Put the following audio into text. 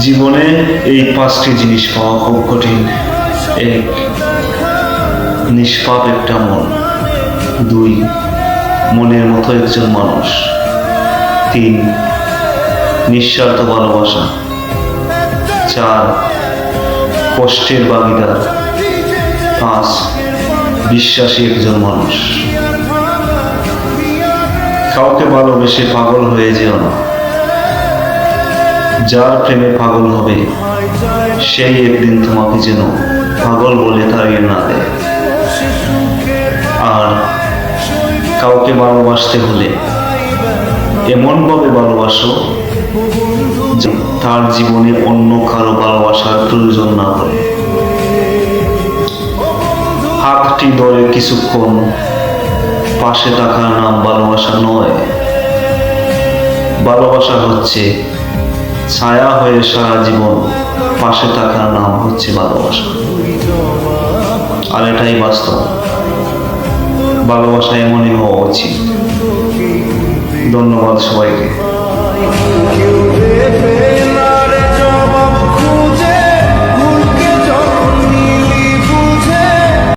জীবনে এই পাঁচটি জিনিস পাওয়া খুব কঠিন। এক, নিষ্পাপ একটা মন। দুই, মনের মতো একজন মানুষ। তিন, নিঃস্বার্থ ভালোবাসা। চার, কষ্টের বাগিদার পাঁচ, বিশ্বাসী একজন মানুষ। কাউকে ভালোবেসে পাগল হয়ে যেও না। যার প্রেমে পাগল হবে, সেই একদিন তোমাকে যেন পাগল বলে তাড়িয়ে না দেয়। আর কাউকে ভালোবাসতে হলে এমনভাবে ভালোবাসো তার জীবনে অন্য কারও ভালোবাসার প্রয়োজন না পড়ে। হাতটি ধরে কিছুক্ষণ পাশে থাকার নাম ভালোবাসা নয়। ভালোবাসা হচ্ছে ছায়া হয়ে সারা জীবন পাশে থাকার নাম হচ্ছে ভালোবাসা। আর এটাই বাস্তব। ভালোবাসা এমনই হওয়া উচিত। ধন্যবাদ সবাইকে।